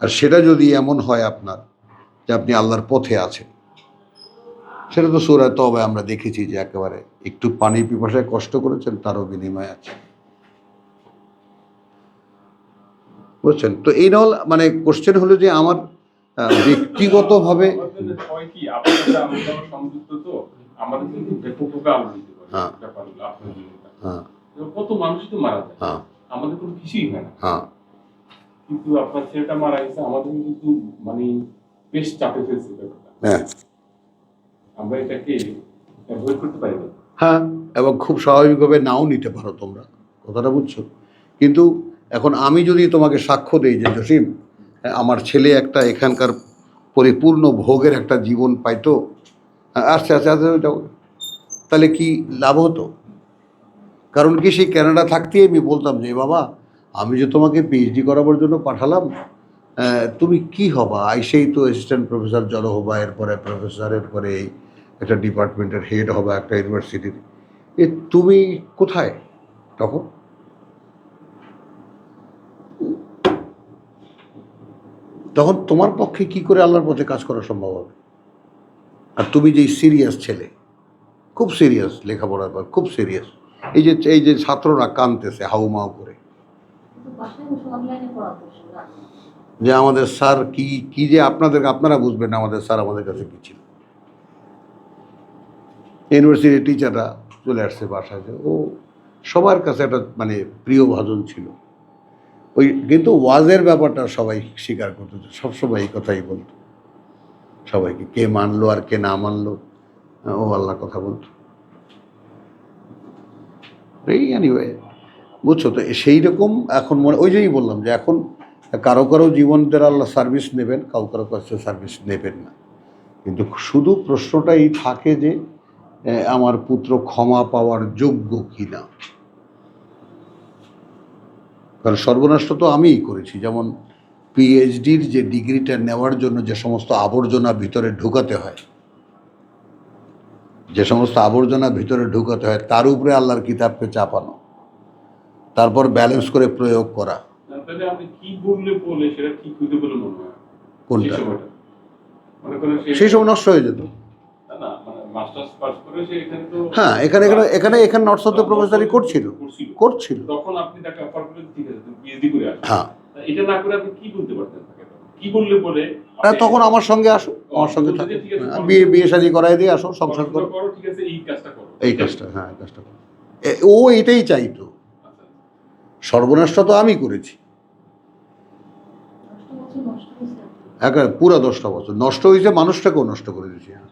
আর সেটা যদি এমন হয় আপনার যে আপনি আল্লাহর পথে আছেন সেটা তো সুরায় তবে আমরা দেখেছি যে একেবারে একটু পানি পিপাসায় কষ্ট করেছেন তারও বিনিময় আছে। বুঝছেন? তো এই নল মানে কোশ্চেন হলো যে আমার ব্যক্তিগতভাবে হয় হ্যাঁ। হ্যাঁ। কত মানুষই তো মারা যায়। হ্যাঁ। আমাদের কোনো কিছুই হয় না। হ্যাঁ। কিন্তু আপনার ছেলেটা মারা গেছে আমাদের কিন্তু মানে বেশ চাপে ফেলছে ব্যাপারটা। হ্যাঁ। আমরা এটাকে অ্যাভয়েড করতে পারি না। হ্যাঁ এবং খুব স্বাভাবিকভাবে নাও নিতে পারো তোমরা কথাটা বুঝছ। কিন্তু এখন আমি যদি তোমাকে সাক্ষ্য দিই যে জসিম হ্যাঁ, আমার ছেলে একটা এখানকার পরিপূর্ণ ভোগের একটা জীবন পাইতো হ্যাঁ, আস্তে আস্তে আস্তে আস্তে যাও। তাহলে কি লাভ হতো? কারণ কি সেই ক্যানাডা থাকতেই আমি বলতাম যে বাবা আমি যে তোমাকে পিএইচডি করাবার জন্য পাঠালাম তুমি কি হবা? আইসেই তো অ্যাসিস্ট্যান্ট প্রফেসর জল হবা, এরপরে প্রফেসর এরপরে এই একটা ডিপার্টমেন্টের হেড হবা, একটা ইউনিভার্সিটির এ, তুমি কোথায় তখন? তখন তোমার পক্ষে কি করে আল্লাহর পথে কাজ করা সম্ভব হবে? আর তুমি যেই সিরিয়াস ছেলে, খুব সিরিয়াস লেখাপড়ার পর, খুব সিরিয়াস এই যে এই যে ছাত্ররা কানতেছে হাউমাউ করে। যে আমাদের স্যার কি কি যে আপনাদের, আপনারা বুঝবেন আমাদের স্যার আমাদের কাছে কি ছিল। ইউনিভার্সিটির টিচাররা চলে আসছে বাসায় ও সবার কাছে একটা মানে প্রিয় ভাজন ছিল। ওই, কিন্তু ওয়াজের ব্যাপারটা সবাই স্বীকার করতো সবসময় এই কথাই বলতো। সবাইকে কে মানলো আর কে না মানলো, ও আল্লাহর কথা বলতো। এই এনিওয়ে বুঝছ? তো সেই রকম এখন মনে ওই জন্যই বললাম যে এখন কারও কারও জীবনদের আল্লাহ সার্ভিস নেবেন, কারও কারও কাছে সার্ভিস নেবেন না। কিন্তু শুধু প্রশ্নটাই থাকে যে আমার পুত্র ক্ষমা পাওয়ার যোগ্য কি না কারণ সর্বনাষ্ট তো আমিই করেছি। যেমন পিএইচডির যে ডিগ্রিটা নেওয়ার জন্য যে সমস্ত আবর্জনা ভিতরে ঢুকাতে হয়, যে সমস্ত আবর্জনা ভিতরে ঢুকাতে হয়, তার উপরে আল্লাহর কিতাবকে চাপানো। তারপর ব্যালেন্স করে প্রয়োগ করা। কোনটা? সেই সময় নষ্ট হয়ে যেত। মানে হ্যাঁ এখানে এখানে এখানে এখানে নর্থ সাউথে প্রফেসরই করছিল। করছিল। করছিল। তখন আপনি তাকে অফার করে ঠিক আছে পিএইচডি করে আসো। হ্যাঁ। এটা না করে আপনি কি বলতে পারতেন তখন? কি বললে বলে? তখন আমার সঙ্গে আসো আমার সঙ্গে থাকো। হ্যাঁ, বিয়ে বিয়ে শাদি করাই দিয়ে আসো সংসার করো ঠিক আছে এই কাজটা করো। এই কাজটা হ্যাঁ এই কাজটা করো। ও এটাই চাইতো। সর্বনাশটা তো আমি করেছি। একেবারে পুরো দশটা বছর। নষ্ট হয়েছে মানুষটাকেও নষ্ট করে দিয়েছি না।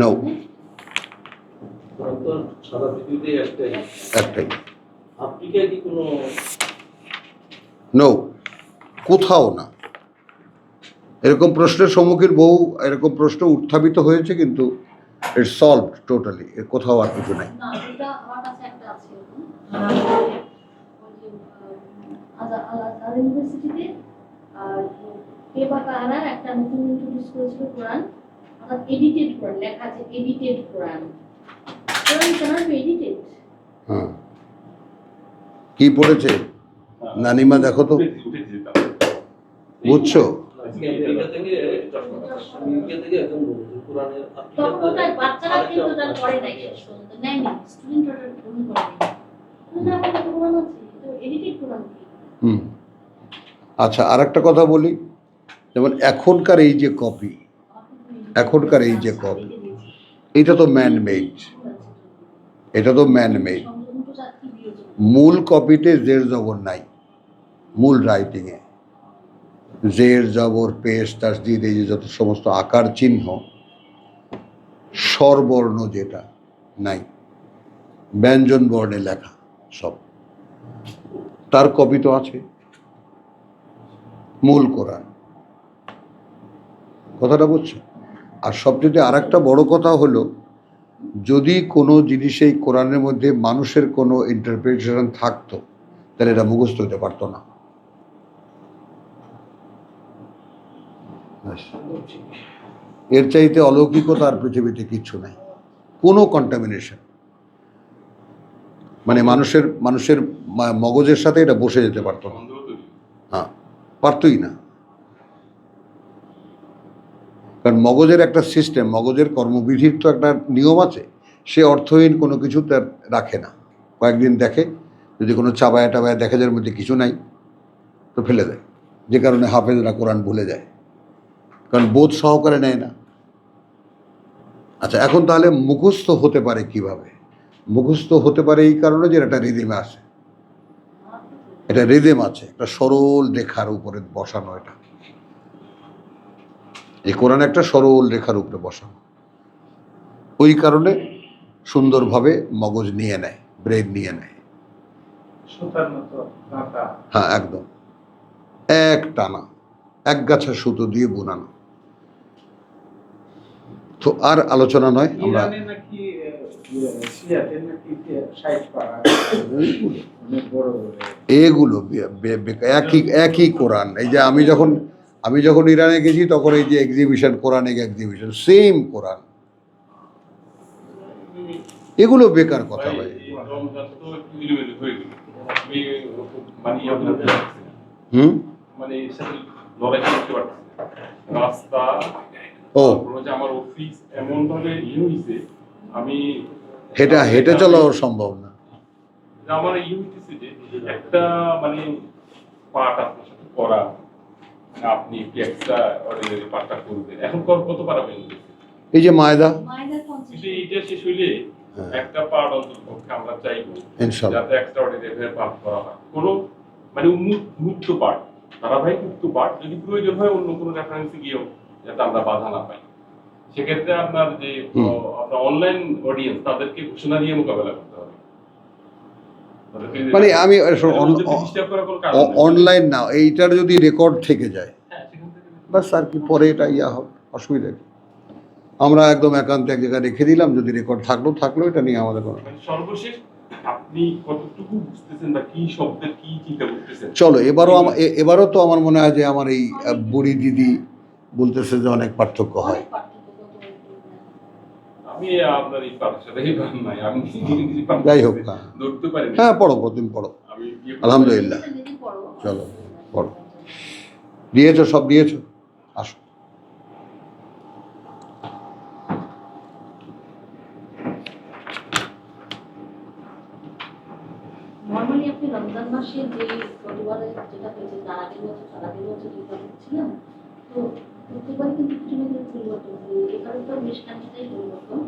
নো একটাই। নো কোথাও না। এরকম প্রশ্নের সম্মুখীন বহু এরকম প্রশ্ন উত্থাপিত হয়েছে কিন্তু ইটস সলভ টোটালি এর কোথাও আর কিছু নাই। একটা নতুন ইন্ট্রোডিউস করেছিল কোরআন অর্থাৎ এডিটেড কোরআন লেখা আছে এডিটেড কোরআন। কোরআন ক্যানট বি এডিটেড হ্যাঁ। কি পড়েছে? নানিমা দেখো তো। বুঝছ? বাচ্চারা কিন্তু নাই শেষ পর্যন্ত স্টুডেন্ট ওটা গ্রহণ আছে এডিটেড হুম। আচ্ছা আর একটা কথা বলি। যেমন এখনকার এই যে কপি এখনকার এই যে কপি এটা তো ম্যান মেড এটা তো ম্যান মেড মূল কপিতে জের জবর নাই। মূল রাইটিংয়ে জের, জবর, পেশ, তাসদিদ, এই যে যত সমস্ত আকার চিহ্ন, স্বরবর্ণ যেটা নাই, ব্যঞ্জন বর্ণে লেখা সব। তার কপি তো আছে, মূল কোরআন। কথাটা বুঝছ? আর সবচেয়ে আর একটা বড় কথা হলো, যদি কোনো জিনিস কোরআনের মধ্যে মানুষের কোনো ইন্টারপ্রিটেশন থাকতো, তাহলে এটা মুখস্থ হতে পারতো না। ব্যাস। এর চাইতে অলৌকিকতা আর পৃথিবীতে কিচ্ছু নাই। কোনো কন্টামিনেশন মানে মানুষের মানুষের মগজের সাথে এটা বসে যেতে পারতো না। হ্যাঁ পারতই না। কারণ মগজের একটা সিস্টেম মগজের কর্মবিধির তো একটা নিয়ম আছে। সে অর্থহীন কোনো কিছু তার রাখে না। কয়েকদিন দেখে যদি কোনো চাবায়া টাবায়া দেখা যায় মধ্যে কিছু নাই তো ফেলে দেয়। যে কারণে হাফেজরা কোরআন ভুলে যায়। কারণ বোধ সহকারে নেয় না। আচ্ছা এখন তাহলে মুখস্থ হতে পারে কীভাবে? মুখস্থ হতে পারে এই কারণে যে এটা রিদিমে আছে। এটা রিদেম আছে একটা সরল রেখার উপরে বসানো এটা। এই কোরআন একটা সরল রেখার উপরে বসানো। ওই কারণে সুন্দরভাবে মগজ নিয়ে নেয় ব্রেন নিয়ে নেয়। হ্যাঁ একদম। এক টানা এক গাছা সুতো দিয়ে বোনানো। তো আর আলোচনা নয় আমরা এগুলো একই একই কোরআন। এই যে আমি যখন আমি যখন ইরানে গেছি তখন এই যে এক্সিবিশন কোরআনিক এক্সিবিশন সেম কোরআন। এগুলো বেকার কথা ভাই। হয়ে মানে ইয়ে। হুম? মানে। রাস্তা ও। আমার অফিস এমন ভাবে ইয়ে হয়েছে আমি হেঁটে হেঁটে চলাও সম্ভব না। আমার ইয়ে হইতেছে যে একটা মানে পার্ট আপনার সাথে করা মানে আপনি একটু এক্সট্রা অর্ডিনারি পার্টটা করবেন। এখন কর কত পারাবেন এই যে মায়দা। কিন্তু এইটা শেষ হইলে হ্যাঁ। একটা পার্ট অন্তত আমরা চাইব যাতে এক্সট্রা অর্ডিনারি পার্ট করা হয়। কোনো মানে উন্মুক্ত মুক্ত পার্ট ধারাবাহিক মুক্ত পার্ট যদি প্রয়োজন হয় অন্য কোনো রেফারেন্সে গিয়েও। যাতে আমরা বাধা না পাই। সেক্ষেত্রে আপনার যে আপনার অনলাইন অডিয়েন্স তাদেরকে ঘোষণা দিয়ে মোকাবেলা করতে হবে। মানে আমি। অনলাইন না এইটার যদি রেকর্ড থেকে যায় হ্যাঁ, বাস আর কি পরে এটা ইয়া হবে অসুবিধা কি? আমরা একদম একান্তে এক জায়গায় রেখে দিলাম যদি রেকর্ড থাকল থাকল এটা নিয়ে আমাদের কোনো মানে সর্বশেষ আপনি কতটুকু বুঝতেছেন বা কি শব্দের কি চিন্তা করতেছেন? চলো এবারও এবারও তো আমার মনে হয় যে আমার এই বুড়ি দিদি বলতেছে যে অনেক পার্থক্য হয়। যাই হোক, হ্যাঁ। না হ্যাঁ পড়ো প্রতিদিন পড়ো। আলহামদুলিল্লাহ। চলো, পড়ো। দিয়েছ সব দিয়েছ? আসো। নর্মালি আপনি রমজান মাসে যে পরিবারে যেটা হয়েছে তার আগের বছর তার আগের বছর ছিলাম তো প্রত্যেকবার কিন্তু কিছু না কিছু পরিবর্তন হয়ে এবারে তো বেশ খানিকটাই পরিবর্তন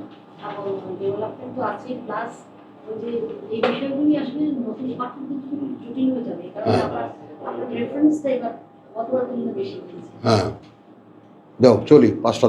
আবহাওয়া ডেভেলপমেন্ট তো আছে প্লাস ওই যে এই বিষয়গুলি আসলে নতুন পাঠক কিন্তু জটিল হয়ে যাবে। কারণ হ্যাঁ। আবার আপনার রেফারেন্সটা এবার গতবার কিন্তু বেশি দিয়েছে হ্যাঁ। যাও চলি পাঁচটা